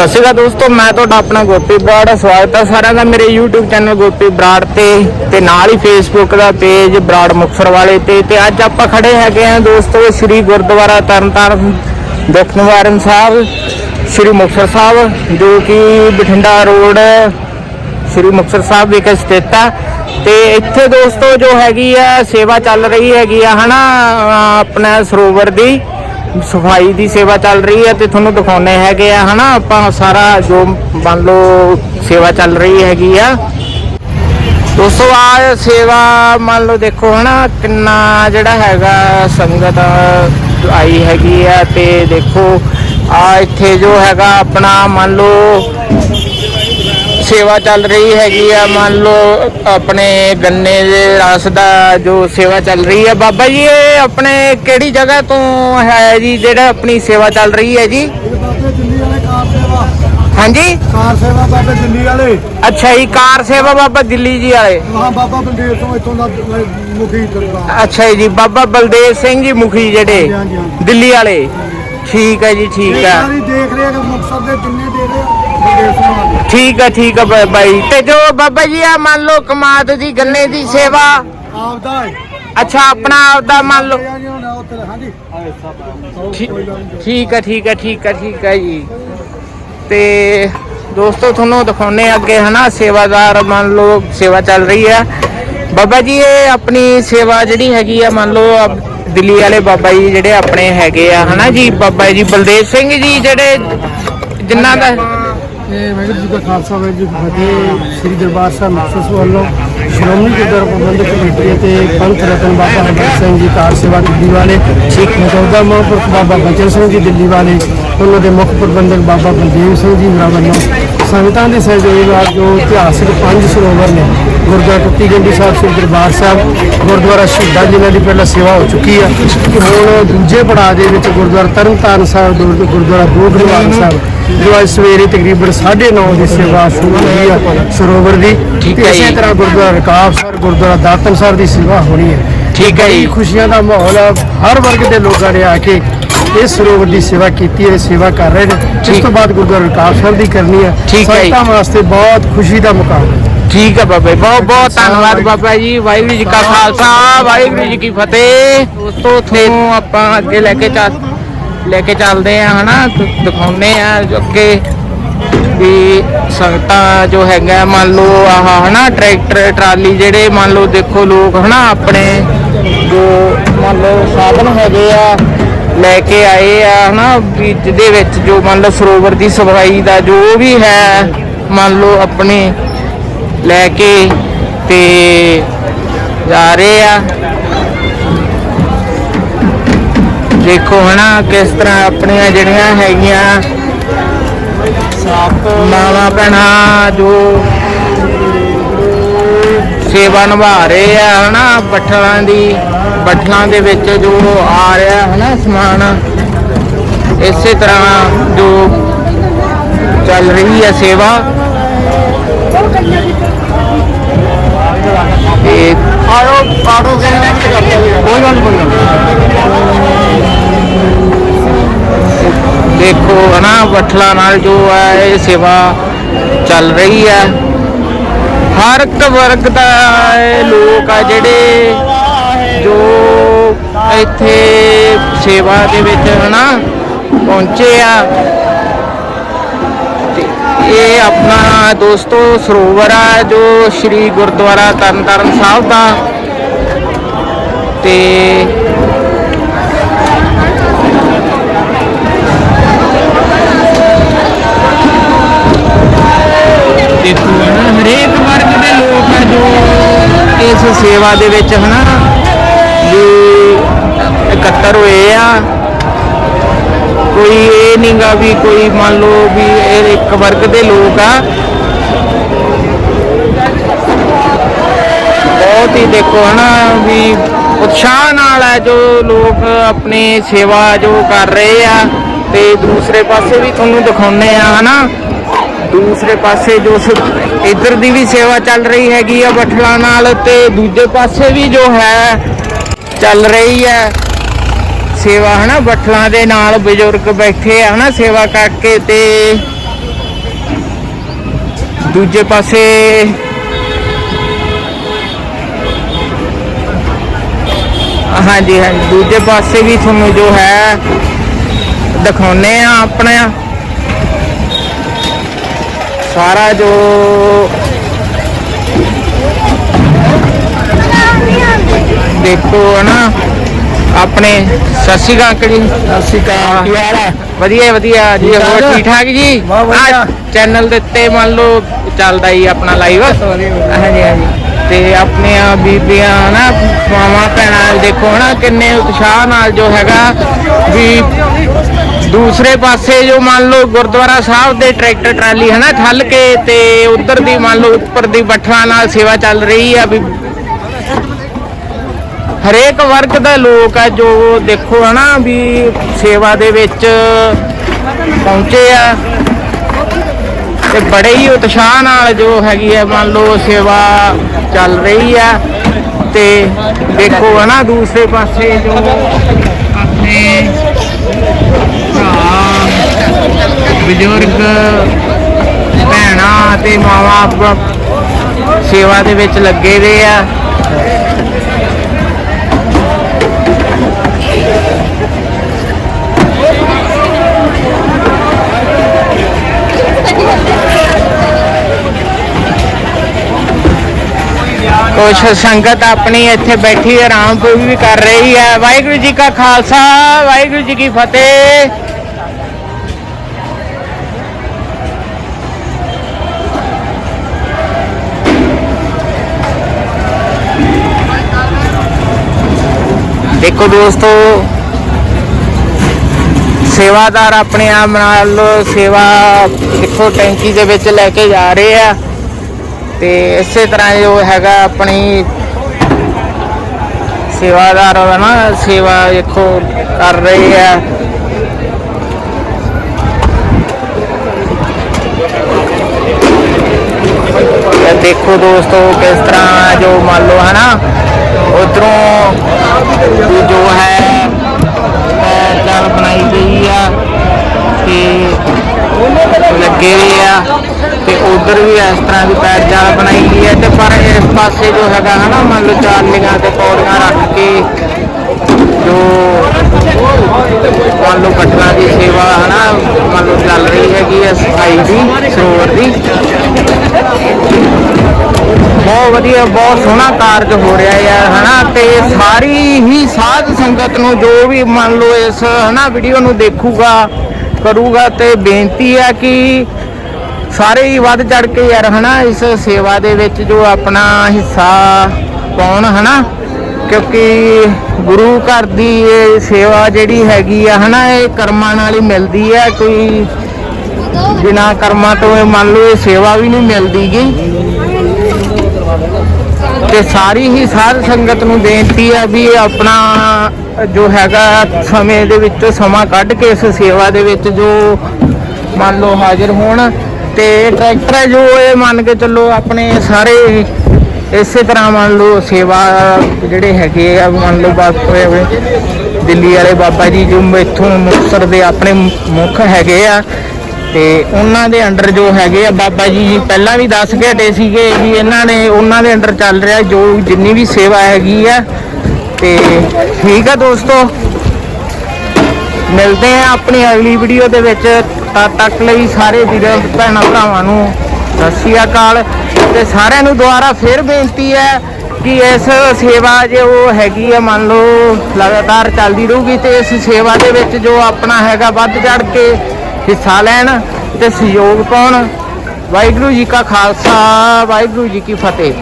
ਸਤਿ ਸ਼੍ਰੀ ਅਕਾਲ ਦੋਸਤੋ, ਮੈਂ ਤੁਹਾਡਾ ਆਪਣਾ ਗੋਪੀ ਬਰਾੜ। ਸਵਾਗਤ ਹੈ ਸਾਰਿਆਂ ਦਾ ਮੇਰੇ YouTube ਚੈਨਲ ਗੋਪੀ ਬਰਾੜ ਤੇ ਤੇ ਨਾਲ ਹੀ Facebook ਦਾ ਪੇਜ ਬਰਾੜ ਮੁਕਤਸਰ ਵਾਲੇ ਤੇ। ਤੇ ਅੱਜ ਆਪਾਂ ਖੜੇ ਹੈਗੇ ਆ ਦੋਸਤੋ ਸ੍ਰੀ ਗੁਰਦੁਆਰਾ ਤਰਨਤਾਰਨ ਦੁੱਖ ਨਿਵਾਰਨ ਸਾਹਿਬ, ਸ੍ਰੀ ਮੁਕਤਸਰ ਸਾਹਿਬ, ਜੋ ਕਿ ਬਠਿੰਡਾ ਰੋਡ, ਸ੍ਰੀ ਮੁਕਤਸਰ ਸਾਹਿਬ ਵਿਖੇ ਸਥਿਤ ਹੈ ਤੇ ਇੱਥੇ ਦੋਸਤੋ ਜੋ ਹੈਗੀ ਆ, ਸੇਵਾ ਚੱਲ ਰਹੀ ਹੈਗੀ ਆ, ਹਨਾ, ਅਹ, ਆਪਣਾ ਸਰੋਵਰ ਦੀ। ਸਫ਼ਾਈ ਦੀ ਸੇਵਾ ਚੱਲ ਰਹੀ ਹੈ ਤੇ ਤੁਹਾਨੂੰ ਦਿਖਾਉਣੇ ਹੈਗੇ ਆ, ਹਨਾ? ਆਪਾਂ ਸਾਰਾ ਜੋ ਮੰਨ ਲਓ ਸੇਵਾ ਚੱਲ ਰਹੀ ਹੈਗੀ ਆ। ਦੋਸਤੋ, ਆ ਸੇਵਾ ਮੰਨ ਲਓ ਦੇਖੋ, ਹਨਾ? ਕਿੰਨਾ ਜਿਹੜਾ ਹੈਗਾ ਸੰਗਤ ਆਈ ਹੈਗੀ ਆ ਤੇ ਦੇਖੋ, ਆ ਇੱਥੇ ਜੋ ਹੈਗਾ ਆਪਣਾ ਮੰਨ ਲਓ ਸੇਵਾ ਚੱਲ ਰਹੀ ਹੈਗੀ ਆ ਮੰਨ ਲਓ ਆਪਣੇ ਗੰਨੇ ਦੇ ਰਸ ਦਾ ਜੋ ਸੇਵਾ ਚੱਲ ਰਹੀ ਹੈ ਬਾਬਾ ਜੀ ਇਹ ਆਪਣੇ ਕਿਹੜੀ ਜਗ੍ਹਾ ਤੋਂ ਹੈ ਜੀ ਜਿਹੜਾ ਆਪਣੀ ਸੇਵਾ ਚੱਲ ਰਹੀ ਹੈ ਜੀ? ਬਾਬੇ ਦਿੱਲੀ ਵਾਲੇ ਕਾਰ ਸੇਵਾ ਹਾਂਜੀ? ਕਾਰ ਸੇਵਾ ਬਾਬੇ ਦਿੱਲੀ ਵਾਲੇ। ਅੱਛਾ ਜੀ ਕਾਰ ਸੇਵਾ ਬਾਬਾ ਦਿੱਲੀ ਜੀ ਵਾਲੇ। ਹਾਂ ਬਾਬਾ ਬਲਦੇਵ ਤੋਂ ਇੱਥੋਂ ਦਾ ਮੁਖੀ ਦਰਬਾਰ ਅੱਛਾ ਜੀ ਬਾਬਾ ਬਲਦੇਵ ਸਿੰਘ ਜੀ ਮੁਖੀ ਜਿਹੜੇ। ਦਿੱਲੀ ਵਾਲੇ। ਠੀਕ ਹੈ ਜੀ ਠੀਕ ਹੈ। ਦੇਖ ਰਹੇ ਕਿ ਮੁਕਤਸਰ ਦੇ ਜਿੰਨੇ ਦੇ ਰਹੇ ਆ, ਠੀਕ ਹੈ ਠੀਕ ਹੈ ਬਾ- ਬਾਈ। ਤੇ ਜੋ ਬਾਬਾ ਜੀ ਆ ਮੰਨ ਲਓ ਕਮਾਦ ਦੀ ਗੰਨੇ ਦੀ ਸੇਵਾ। ਆਪਦਾ ਹੈ। ਅੱਛਾ ਆਪਣਾ ਆਪਦਾ ਮੰਨ ਲਓ। ਜੀ ਹੁਣ ਉੱਥੇ ਹਾਂਜੀ। ਠੀ- ਠੀਕ ਹੈ ਠੀਕ ਹੈ ਠੀਕ ਹੈ ਠੀਕ ਹੈ ਜੀ। ਤੇ ਦੋਸਤੋ ਤੁਹਾਨੂੰ ਦਿਖਾਉਨੇ ਅੱਗੇ ਹਨਾ ਸੇਵਾਦਾਰ ਮੰਨ ਲਓ ਸੇਵਾ ਚੱਲ ਰਹੀ ਹੈ ਬਾਬਾ ਜੀ ਇਹ ਆਪਣੀ ਸੇਵਾ ਜਿਹੜੀ ਹੈਗੀ ਆ ਮੰਨ ਲਓ ਅਬ ਦਿੱਲੀ ਵਾਲੇ ਬਾਬਾ ਜੀ ਜਿਹੜੇ ਆਪਣੇ ਹੈਗੇ ਆ ਹਨਾ ਜੀ? ਬਾਬਾ ਜੀ ਬਲਦੇਵ ਸਿੰਘ ਜੀ ਜਿਹੜੇ ਜਿਨ੍ਹਾਂ ਦਾ ਇਹ ਵਾਹਿਗੁਰੂ ਜੀ ਦਾ ਖਾਲਸਾ, ਵਾਹਿਗੁਰੂ ਜੀ ਕੀ ਫਤਿਹ। ਸ੍ਰੀ ਦਰਬਾਰ ਸਾਹਿਬ ਮੁਕਤਸਰ ਵੱਲੋਂ ਸ਼੍ਰੋਮਣੀ ਗੁਰਦੁਆਰਾ ਪ੍ਰਬੰਧਕ ਕਮੇਟੀ ਅਤੇ ਪੰਥ ਰਤਨ ਬਾਬਾ ਹਰਬੰਸ ਸਿੰਘ ਜੀ ਕਾਰ ਸੇਵਾ ਦਿੱਲੀ ਵਾਲੇ, ਸਿੱਖ ਮਤੌਦਾ ਮਹਾਂਪੁਰਖ ਬਾਬਾ ਬਚਨ ਸਿੰਘ ਜੀ ਦਿੱਲੀ ਵਾਲੇ ਉਹਨਾਂ ਦੇ ਮੁੱਖ ਪ੍ਰਬੰਧਕ ਬਾਬਾ ਬਲਦੇਵ ਸਿੰਘ ਜੀ ਮੇਰਾ ਵੱਲੋਂ ਸੰਗਤਾਂ ਦੇ ਸਹਿਯੋਗ ਨਾਲ ਜੋ ਇਤਿਹਾਸਕ ਪੰਜ ਸਰੋਵਰ ਨੇ ਗੁਰਦੁਆਰਾ ਟੁੱਟੀ ਗੰਡੀ ਸਾਹਿਬ ਸ੍ਰੀ ਦਰਬਾਰ ਸਾਹਿਬ ਗੁਰਦੁਆਰਾ ਸ਼ਹੀਦਾਂ ਜਿਨ੍ਹਾਂ ਦੀ ਪਹਿਲਾਂ ਸੇਵਾ ਹੋ ਚੁੱਕੀ ਆ। ਹੁਣ ਦੂਜੇ ਪੜਾਅ ਦੇ ਵਿੱਚ ਗੁਰਦੁਆਰਾ ਤਰਨਤਾਰਨ ਸਾਹਿਬ ਗੁਰ- ਗੁਰਦੁਆਰਾ ਬੂਗੜਵਾਲ ਸਾਹਿਬ ਜੋ ਅੱਜ ਸਵੇਰੇ ਤਕਰੀਬਨ 9:30 ਦੀ ਸੇਵਾ ਸ਼ੁਰੂ ਹੋਈ ਆ ਸਰੋਵਰ ਦੀ। ਇਸੇ। ਤਰ੍ਹਾਂ ਗੁਰਦੁਆਰਾ ਰਕਾਬ ਸਾਹਿਬ ਗੁਰਦੁਆਰਾ ਦਾਤਨ ਸਾਹਿਬ ਦੀ ਸੇਵਾ ਹੋਣੀ ਹੈ। ਠੀਕ ਹੈ ਜੀ। ਖੁਸ਼ੀਆਂ ਦਾ ਮਾਹੌਲ ਆ। ਹਰ ਵਰਗ ਦੇ ਲੋਕਾਂ ਨੇ ਆ ਕੇ ਇਸ ਸਰੋਵਰ ਦੀ ਸੇਵਾ ਕੀਤੀ ਹੈ ਸੇਵਾ ਕਰ ਰਹੇ ਨੇ। ਇਸ। ਤੋਂ ਬਾਅਦ ਗੁਰਦੁਆਰਾ ਰਕਾਬ ਸਾਹਿਬ ਦੀ ਕਰਨੀ ਹੈ। ਸੰਗਤਾਂ ਵਾਸਤੇ ਬਹੁਤ ਖੁਸ਼ੀ ਦਾ ਮੁਕਾਮ ਹੈ ਠੀਕ ਹੈ ਬਾਬਾ ਜੀ ਬਹੁਤ ਬਹੁਤ ਧੰਨਵਾਦ ਬਾਬਾ ਜੀ ਵਾਹਿਗੁਰੂ ਜੀ ਕਾ ਖਾਲਸਾ ਵਾਹਿਗੁਰੂ ਜੀ ਕੀ ਫਤਿਹ। ਦੋਸਤੋ ਤੁਹਾਨੂੰ ਆਪਾਂ ਅੱਗੇ ਲੈ ਕੇ ਚੱਲ ਲੈ ਕੇ ਚੱਲਦੇ ਆ ਹਨਾ ਦ- ਦਿਖਾਉਂਦੇ ਆ ਅੱਗੇ ਵੀ ਸੰਗਤਾਂ ਜੋ ਹੈਗਾ ਮੰਨ ਲਓ ਆਹ ਹਨਾ ਟਰੈਕਟਰ ਟਰਾਲੀ ਜਿਹੜੇ ਮੰਨ ਲਓ ਦੇਖੋ ਲੋਕ ਹਨਾ ਆਪਣੇ ਜੋ ਮੰਨ ਲਓ ਸਾਧਨ ਹੈਗੇ ਆ ਲੈ ਕੇ ਆਏ ਆ ਹਨਾ ਵੀ ਜਿਹਦੇ ਵਿੱਚ ਜੋ ਮੰਨ ਲਓ ਸਰੋਵਰ ਦੀ ਸਫ਼ਾਈ ਦਾ ਜੋ ਵੀ ਹੈ ਮੰਨ ਲਓ ਆਪਣੇ ਲੈ ਕੇ ਤੇ ਜਾ ਰਹੇ ਆ। ਦੇਖੋ ਹਨਾ ਕਿਸ ਤਰ੍ਹਾਂ ਆਪਣੀਆਂ ਜਿਹੜੀਆਂ ਹੈਗੀਆਂ ਮਾਵਾ ਭੈਣਾ ਜੋ ਸੇਵਾ ਨਿਭਾ ਰਹੇ ਆ ਹਨਾ ਬੱਠਲਾਂ ਦੀ ਬੱਠਲਾਂ ਦੇ ਵਿੱਚ ਜੋ ਆ ਰਿਹਾ ਹਨਾ ਸਮਾਨ ਇਸੇ ਤਰ੍ਹਾਂ ਜੋ ਚੱਲ ਰਹੀ ਹੈ ਸੇਵਾ। ਤੇ ਆੜੋ ਆੜੋ ਕੋਈ ਗੱਲ ਕੋਈ ਦੇਖੋ ਹਨਾ ਬੱਠਲਾ ਨਾਲ ਜੋ ਹੈ, ਇਹ ਸੇਵਾ ਚੱਲ ਰਹੀ ਹੈ। ਹਰ ਇੱਕ ਵਰਗ ਦਾ ਲੋਕ ਆ ਜਿਹੜੇ ਜੋ ਇੱਥੇ ਸੇਵਾ ਦੇ ਵਿੱਚ ਹਨਾ, ਪਹੁੰਚੇ ਆ। ਇਹ ਆਪਣਾ ਦੋਸਤੋ ਸਰੋਵਰ ਆ ਜੋ ਸ੍ਰੀ ਗੁਰਦੁਆਰਾ ਤਰਨਤਾਰਨ ਸਾਹਿਬ ਦਾ। ਤੇ ਦੇਖੋ ਹਨਾ ਹਰੇਕ ਵਰਗ ਦੇ ਲੋਕ ਆ ਜੋ ਇਸ ਸੇਵਾ ਦੇ ਵਿੱਚ ਹਨਾ ਵੀ ਇਕੱਤਰ ਹੋਏ ਆ ਕੋਈ ਇਹ ਨਹੀਂਗਾ ਵੀ ਕੋਈ ਮੰਨ ਲਓ ਵੀ ਇਹ ਇੱਕ ਵਰਗ ਦੇ ਲੋਕ ਆ। ਬਹੁਤ ਹੀ ਦੇਖੋ ਹਨਾ ਵੀ ਉਤਸ਼ਾਹ ਨਾਲ ਹੈ ਜੋ ਲੋਕ ਆਪਣੀ ਸੇਵਾ ਜੋ ਕਰ ਰਹੇ ਆ ਤੇ ਦੂਸਰੇ ਪਾਸੇ ਵੀ ਤੁਹਾਨੂੰ ਦਿਖਾਉਨੇ ਆ ਹਨਾ। ਦੂਸਰੇ ਪਾਸੇ ਜੋ ਸ- ਇੱਧਰ ਦੀ ਵੀ ਸੇਵਾ ਚੱਲ ਰਹੀ ਹੈਗੀ ਆ ਬੱਠਲਾਂ ਨਾਲ ਤੇ ਦੂਜੇ ਪਾਸੇ ਵੀ ਜੋ ਹੈ ਚੱਲ ਰਹੀ ਹੈ। ਸੇਵਾ ਹਨਾ, ਬੱਠਲਾਂ ਦੇ ਨਾਲ ਬਜ਼ੁਰਗ ਬੈਠੇ ਆ ਹਨਾ, ਸੇਵਾ ਕਰਕੇ ਤੇ ਦੂਜੇ ਪਾਸੇ ਹਾਂਜੀ ਹਾਂਜੀ, ਦੂਜੇ ਪਾਸੇ ਵੀ ਤੁਹਾਨੂੰ ਜੋ ਹੈ ਦਿਖਾਉਨੇ ਆ ਆਪਣਾ। ਸਾਰਾ ਜੋ ਦੇਖੋ ਹਨਾ। ਆਪਣੇ ਸਤਿ ਸ਼੍ਰੀ ਅਕਾਲ ਅੰਕਲ ਜੀ। ਸਤਿ ਸ਼੍ਰੀ ਅਕਾਲ ਕੀ ਹਾਲ ਹੈ ਵਧੀਆ ਵਧੀਆ ਜੀ ਠੀਕ ਹੋਰ ਠਾਕ? ਠੀਕ ਠਾਕ ਜੀ? ਬਹੁਤ ਵਧੀਆ। ਚੈਨਲ ਦੇ ਉੱਤੇ ਮੰਨ ਲਓ ਚੱਲਦਾ ਹੀ ਆਪਣਾ ਲਾਈਵ ਹਾਂਜੀ ਹਾਂਜੀ। ਤੇ ਆਪਣੀਆਂ ਬੀਬੀਆਂ ਨਾ ਮਾਵਾਂ ਭੈਣਾਂ ਦੇਖੋ ਹਨਾ ਕਿੰਨੇ ਉਤਸ਼ਾਹ ਨਾਲ ਜੋ ਹੈਗਾ ਵੀ ਦੂਸਰੇ ਪਾਸੇ ਜੋ ਮੰਨ ਲਓ ਗੁਰਦੁਆਰਾ ਸਾਹਿਬ ਦੇ ਟਰੈਕਟਰ ਟਰਾਲੀ ਹਨਾ ਠੱਲ ਕੇ ਤੇ ਉਧਰ ਦੀ ਮੰਨ ਲਓ ਉੱਪਰ ਦੀ ਬੱਠਲਾਂ ਨਾਲ ਸੇਵਾ ਚੱਲ ਰਹੀ ਆ ਵੀ ਹਰੇਕ ਵਰਗ ਦਾ ਲੋਕ ਆ ਜੋ ਦੇਖੋ ਹਨਾ ਵੀ ਸੇਵਾ ਦੇ ਵਿੱਚ ਪਹੁੰਚੇ ਆ। ਤੇ ਬੜੇ ਹੀ ਉਤਸ਼ਾਹ ਨਾਲ ਜੋ ਹੈਗੀ ਹੈ ਮੰਨ ਲਓ ਸੇਵਾ ਚੱਲ ਰਹੀ ਆ। ਤੇ ਦੇਖੋ ਹਨਾ ਦੂਸਰੇ ਪਾਸੇ ਜੋ ਆਪਣੇ ਭਰਾ, ਬਜ਼ੁਰਗ, ਭੈਣਾਂ ਤੇ ਮਾਵਾਂ ਸੇਵਾ ਦੇ ਵਿੱਚ ਲੱਗੇ ਦੇ ਆ। ਕੁਛ ਸੰਗਤ ਆਪਣੀ ਇੱਥੇ ਬੈਠੀ ਆਰਾਮ ਪੂਰੀ ਵੀ ਕਰ ਰਹੀ ਹੈ। ਵਾਹਿਗੁਰੂ ਜੀ ਕਾ ਖਾਲਸਾ, ਵਾਹਿਗੁਰੂ ਜੀ ਕੀ ਫਤਿਹ। ਦੇਖੋ ਦੋਸਤੋ, ਸੇਵਾਦਾਰ ਆਪਣੇ ਆਪ ਨਾਲ, ਸੇਵਾ ਦੇਖੋ ਟੈਂਕੀ ਦੇ ਵਿੱਚ ਲੈ ਕੇ ਜਾ ਰਹੇ ਆ। ਤੇ ਇਸੇ ਤਰ੍ਹਾਂ ਜੋ ਹੈਗਾ ਆਪਣੀ ਸੇਵਾਦਾਰ ਹੈ ਨਾ ਸੇਵਾ ਦੇਖੋ ਕਰ ਰਹੇ ਆ ਦੇਖੋ ਦੋਸਤੋ ਕਿਸ ਤਰ੍ਹਾਂ ਜੋ ਮੰਨ ਲਓ ਹੈ ਨਾ ਉਧਰੋਂ ਜੋ ਹੈ ਪੈਰ ਬਣਾਈ ਗਈ ਆ ਤੇ ਲੱਗੇ ਹੋਏ ਆ ਤੇ ਉਧਰ ਵੀ ਇਸ ਤਰ੍ਹਾਂ ਦੀ ਪੈਰ ਚਾਲ ਬਣਾਈ ਗਈ ਹੈ ਤੇ ਪਰ ਇਸ ਪਾਸੇ ਜੋ ਹੈਗਾ ਹਨਾ, ਮੰਨ ਲਓ ਚਾਲੀਆਂ ਤੇ ਪੌੜੀਆਂ ਰੱਖ ਕੇ ਜੋ ਮੰਨ ਲਓ ਪਟਨਾ ਦੀ ਸੇਵਾ ਹਨਾ, ਮੰਨ ਲਓ ਚੱਲ ਰਹੀ ਹੈਗੀ ਹੈ ਸਫ਼ਾਈ ਦੀ, ਸਰੋਵਰ ਦੀ। ਬਹੁਤ ਵਧੀਆ, ਬਹੁਤ ਸੋਹਣਾ ਕਾਰਜ ਹੋ ਰਿਹਾ ਹੈ ਹਨਾ, ਤੇ ਸਾਰੀ ਹੀ ਸਾਧ ਸੰਗਤ ਨੂੰ ਜੋ ਵੀ ਮੰਨ ਲਓ ਇਸ, ਹਨਾ ਵੀਡੀਓ ਨੂੰ ਦੇਖੂਗਾ ਕਰੂਗਾ ਤੇ ਬੇਨਤੀ ਹੈ ਕਿ ਸਾਰੇ ਹੀ ਵੱਧ ਚੜ ਕੇ ਯਾਰ, ਹਨਾ, ਇਸ ਸੇਵਾ ਦੇ ਵਿੱਚ ਜੋ ਆਪਣਾ ਹਿੱਸਾ ਪਾਉਣ, ਹਨਾ, ਕਿਉਂਕਿ ਗੁਰੂ ਘਰ ਦੀ ਇਹ ਸੇਵਾ ਜਿਹੜੀ ਹੈਗੀ ਆ, ਹਨਾ, ਇਹ ਕਰਮਾਂ ਨਾਲ ਹੀ ਮਿਲਦੀ ਹੈ ਕੋਈ ਬਿਨਾ ਕਰਮਾਂ ਤੋਂ ਮੰਨ ਲਓ ਇਹ ਸੇਵਾ ਵੀ ਨਹੀਂ ਮਿਲਦੀਗੀ ਤੇ ਸਾਰੀ ਹੀ ਸਾਧ ਸੰਗਤ ਨੂੰ ਬੇਨਤੀ ਹੈ ਵੀ ਆਪਣਾ ਜੋ ਹੈਗਾ ਸਮੇਂ ਦੇ ਵਿੱਚ ਸਮਾਂ ਕੱਢ ਕੇ ਇਸ ਸੇਵਾ ਦੇ ਵਿੱਚ ਜੋ ਮੰਨ ਲਓ ਹਾਜ਼ਰ ਹੋਣ ਤੇ ਟਰੈਕਟਰ ਹੈ ਜੋ ਇਹ ਮੰਨ ਕੇ ਚੱਲੋ ਆਪਣੇ ਸਾਰੇ ਇਸੇ ਤਰ੍ਹਾਂ ਮੰਨ ਲਓ ਸੇਵਾ ਜਿਹੜੇ ਹੈਗੇ ਆ, ਮੰਨ ਲਓ ਬਾਤ ਦਿੱਲੀ ਵਾਲੇ ਬਾਬਾ ਜੀ ਜੋ ਇੱਥੋਂ ਮੁਕਤਸਰ ਦੇ ਆਪਣੇ ਮੁੱਖ ਹੈਗੇ ਆ ਤੇ ਉਹਨਾਂ ਦੇ ਅੰਡਰ ਜੋ ਹੈਗੇ ਆ, ਬਾਬਾ ਜੀ ਜੀ ਪਹਿਲਾਂ ਵੀ ਦੱਸ ਕੇ ਹਟੇ ਸੀਗੇ ਵੀ ਇਹਨਾਂ ਨੇ ਉਹਨਾਂ ਦੇ ਅੰਡਰ ਚੱਲ ਰਿਹਾ ਜੋ ਜਿੰਨੀ ਵੀ ਸੇਵਾ ਹੈਗੀ ਆ। ਤੇ ਠੀਕ ਆ ਦੋਸਤੋ। ਮਿਲਦੇ ਆ ਆਪਣੀ ਅਗਲੀ ਵੀਡੀਓ ਦੇ ਵਿੱਚ। ਤਦ ਤੱਕ ਲਈ ਸਾਰੇ ਵੀਰਾਂ, ਭੈਣਾਂ, ਭਰਾਵਾਂ ਨੂੰ ਸਤਿ ਸ਼੍ਰੀ ਅਕਾਲ। ਤੇ ਸਾਰਿਆਂ ਨੂੰ ਦੁਬਾਰਾ ਫਿਰ ਬੇਨਤੀ ਹੈ ਕਿ ਇਸ ਸੇਵਾ ਜੇ ਉਹ ਹੈਗੀ ਆ, ਮੰਨ ਲਓ ਲਗਾਤਾਰ ਚੱਲਦੀ ਰਹੂਗੀ ਤੇ ਇਸ ਸੇਵਾ ਦੇ ਵਿੱਚ ਜੋ ਆਪਣਾ ਹੈਗਾ ਵੱਧ ਚੜ ਕੇ ਹਿੱਸਾ ਲੈਣ ਤੇ ਸਹਿਯੋਗ ਪਾਉਣ। ਵਾਹਿਗੁਰੂ ਜੀ ਕਾ ਖਾਲਸਾ ਵਾਹਿਗੁਰੂ ਜੀ ਕੀ ਫਤਿਹ।